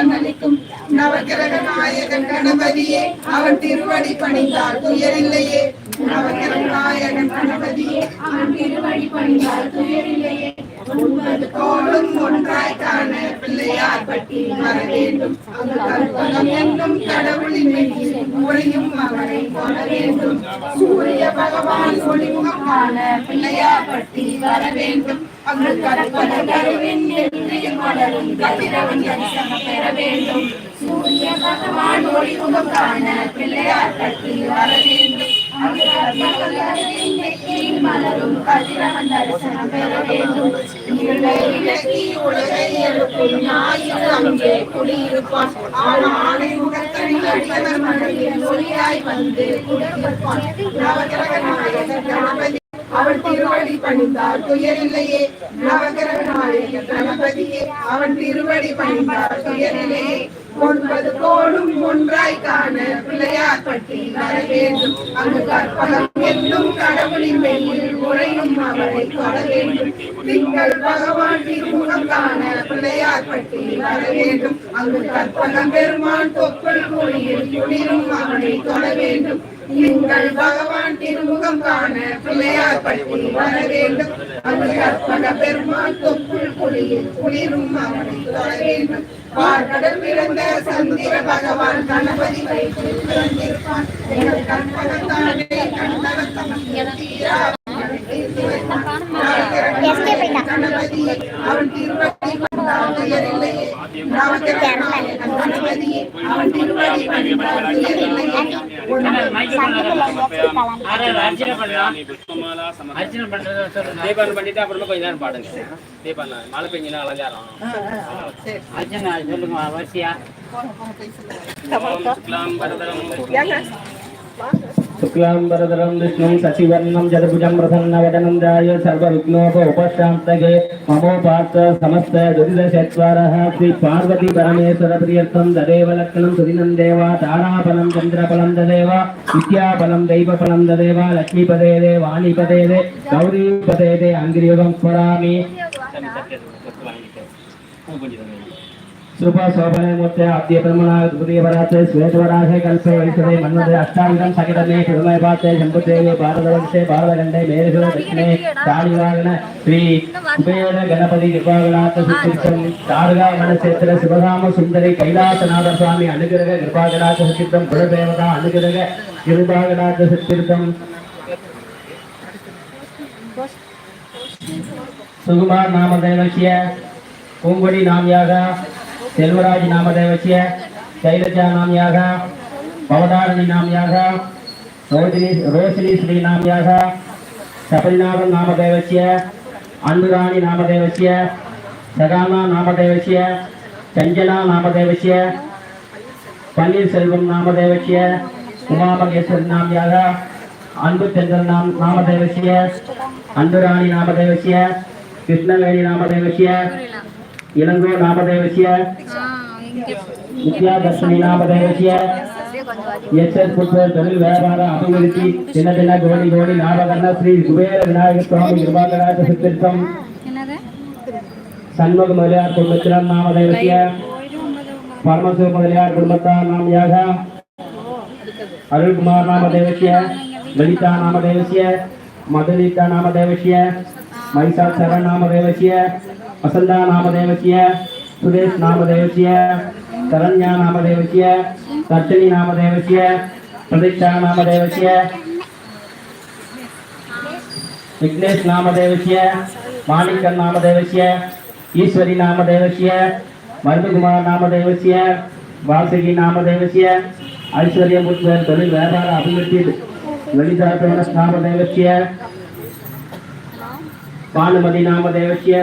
நலன் அளிக்கும் நவகிரக நாயகன் கணபதியே அவன் திருவடி பணிந்தால் துயரில்லையே. நவகிரக நாயகன் கணபதியே அவன் திருவடி பணிந்தால் துயரில்லையே. ஒன்பது பிள்ளையார் பற்றி வர வேண்டும். அந்த கடவுளின் மெய்யில் முறையும் அவனை கொள்ள வேண்டும். சூரிய பகவான் ஒளிமுகம் காண பிள்ளையார் பட்டி வர வேண்டும். அங்கு கற்பக மலரும் கதிரவன் தரிசனம் பெற வேண்டும். சூரிய பகவான் ஒளிமுகம் காண பிள்ளையார் பட்டி வர வேண்டும். அங்கு மலரும் கதிரவன் தரிசனம் பெற வேண்டும் உலகை எழுப்பும் ஞாயிறு அங்கே குடியிருப்பான் ஒளியாய் வந்து குடியிருப்பான் கணபதி அவன் திருவடி பணிந்தார் துயரில்லையே நவகிரக கணபதியே அவன் திருவடி பணிந்தார் துயரில்லையே. ஒன்பது கோடும் ஒன்றாய் காண பிள்ளையார் பட்டி வர வேண்டும் அங்கு கற்பகம் என்னும் கடவுளின் வெளியில் உரையும் அவரை தொட வேண்டும். திங்கள் பகவான் திருமுகம் காண பிள்ளையார் பட்டி வர வேண்டும் அங்கு கற்பகம் பெருமான் தொப்புள் குழியில் குளிரும் அவனை தொட வேண்டும். நீங்கள் பகவான் திருமுகம் காண பிள்ளையார் பட்டி வர வேண்டும் அங்கு கற்பக பெருமான் தொப்புள் குழியில் குளிரும் அவனை தொட வேண்டும் பார்க்கடல் பிறந்த சந்திர பகவான் கணபதி வைத்து பிறந்திருப்பான் எங்கள் கற்பகத்தானே கண்டவத்தமன் கணபதி பணிந்தால் அவன் தீபாவளி பண்ணிட்டு அப்புறமா கொஞ்ச நேரம் பாடுங்க தீபாவளி மழை பெஞ்சினா அலங்காரம் அர்ஜுனா சொல்லுங்க வரிசையா சுக்லாம் பரதரம் शुक्लाम्बरधरं विष्णुं शशिवर्णं जगभुजं प्रसन्नवदनं सर्वविघ्नोपशान्तये ममोपार्थ समस्त दुरिदशत्वारः श्रीपार्वतीपरमेश्वरप्रियर्थं तदेव लक्षणं सुदिनं देव ताराफलं चन्द्रफलं ददेव विद्याफलं दैवफलं ददेव लक्ष्मीपदे दे वाणीपदे दे गौरीपदे दे अङ्गिरियुगं स्मरामि ஸ்ருபசோபனமுத்தே அத்திய பிரமணா புதியவராத்தே ஸ்வேதவராகே கல்பே வைசதே மன்மதே அஷ்டாவிதம் சகிதமே பெருமை பார்த்தே சம்புத்தேவி பாரதவம்சே பாரதகண்டே மேலுகிற தட்சிணே தாடிவாகன ஸ்ரீ குபேர கணபதி கிருபாகநாத சுத்திரம் தாரகா மனசேத்திர சிவராம சுந்தரி கைலாசநாத சுவாமி நாமதேவசிய பூங்கொடி நாமியாக செல்வராஜ் நாமதேவசிய சைலஜா நாமியாக பவதாரணி நாமியாக ரோஜினி ரோஷினி ஸ்ரீ நாமியாக கபில்நாதன் நாமதேவசிய அன்புராணி நாமதேவசிய சகானா நாமதேவசிய சஞ்சனா நாமதேவசிய பன்னீர்செல்வம் நாமதேவசிய உமாமகேஸ்வரன் நாமியாக அன்பு செந்தன் நாம் நாமதேவசிய அன்புராணி நாமதேவசிய கிருஷ்ணவேணி நாமதேவசிய இளங்கோ நாமதேவசிய வித்யாதர்ஷினி நாமதேவசிய எச்எஸ் புத்தர் தொழில் வியாபார அபிவிருத்தி சின்ன சின்ன கோடி கோடி நாமகர்ண ஸ்ரீ குபேர விநாயகர் சுவாமி கிருபாகராஜ சித்திருத்தம். சண்முக முதலியார் குடும்பத்தினர் நாமதேவசிய பரமசிவ முதலியார் குடும்பத்தார் அருள்குமார் நாமதேவசிய லலிதா நாமதேவசிய மதுலிதா நாமதேவசிய மைசால் சரண் நாமதேவசிய வசந்தா நாமதேவசிய சுரேஷ் நாமதேவசிய சரண்யா நாமதேவசிய தர்ஷினி நாமதேவசிய பிரதீட்சா நாமதேவசிய விக்னேஷ் நாமதேவசிய மாணிக்கன் நாமதேவசிய ஈஸ்வரி நாமதேவசிய மருதுகுமார் நாமதேவசிய வாசுகி நாமதேவசிய ஐஸ்வர்யபுத்தர் தொழில் வியாபார அபிவிருத்தி லலிதா பேனஸ் நாமதேவசிய பானுமதி நாமதேவசிய